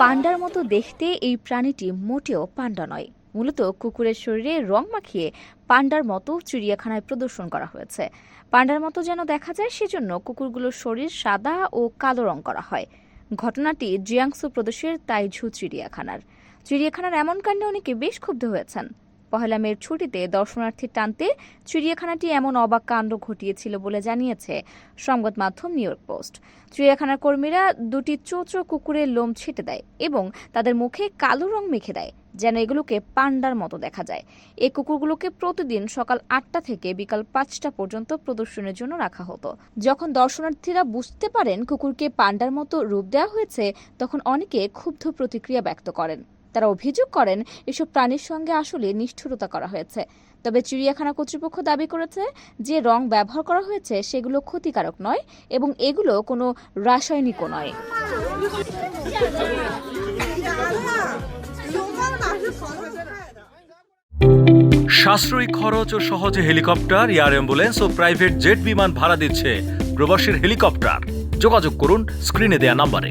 পান্ডার মতো দেখতে এই প্রাণীটি মোটেও পান্ডা নয়। মূলত কুকুরের শরীরে রং মাখিয়ে পান্ডার মতো চিড়িয়াখানায় প্রদর্শন করা হয়েছে। পান্ডার মতো যেন দেখা যায়, সেজন্য কুকুরগুলোর শরীর সাদা ও কালো রং করা হয়। ঘটনাটি জিয়াংসু প্রদেশের তাইঝু চিড়িয়াখানার। চিড়িয়াখানার এমন কাণ্ডে অনেকে বেশ ক্ষুব্ধ হয়েছেন। পহেলা মের ছুটিতে দর্শনার্থী টানতে চিড়িয়াখানাটি এমন অবাক কাণ্ড ঘটিয়েছিল বলে জানিয়েছে সংবাদ মাধ্যম নিউ ইয়র্ক পোস্ট। চিড়িয়াখানার কর্মীরা দুটি চোচো কুকুরের লোম ছেটে দেয় এবং তাদের মুখে কালো রং মেখে দেয়, যেন এগুলোকে পান্ডার মতো দেখা যায়। এই কুকুরগুলোকে প্রতিদিন সকাল আটটা থেকে বিকাল পাঁচটা পর্যন্ত প্রদর্শনের জন্য রাখা হতো। যখন দর্শনার্থীরা বুঝতে পারেন কুকুরকে পান্ডার মতো রূপ দেওয়া হয়েছে, তখন অনেকে ক্ষুব্ধ প্রতিক্রিয়া ব্যক্ত করেন। তারা অভিযোগ করেন, এসব প্রাণীর সঙ্গে আসলে নিষ্ঠুরতা করা হয়েছে। তবে চিড়িয়াখানা কর্তৃপক্ষ দাবি করেছে যে রং ব্যবহার করা হয়েছে সেগুলো ক্ষতিকারক নয় এবং এগুলো কোনো রাসায়নিকও নয়। সাশ্রয়ী খরচ ও সহজে হেলিকপ্টার, এয়ার অ্যাম্বুলেন্স ও প্রাইভেট জেট বিমান ভাড়া দিচ্ছে প্রবাসীর হেলিকপ্টার। যোগাযোগ করুন স্ক্রিনে দেয়া নাম্বারে।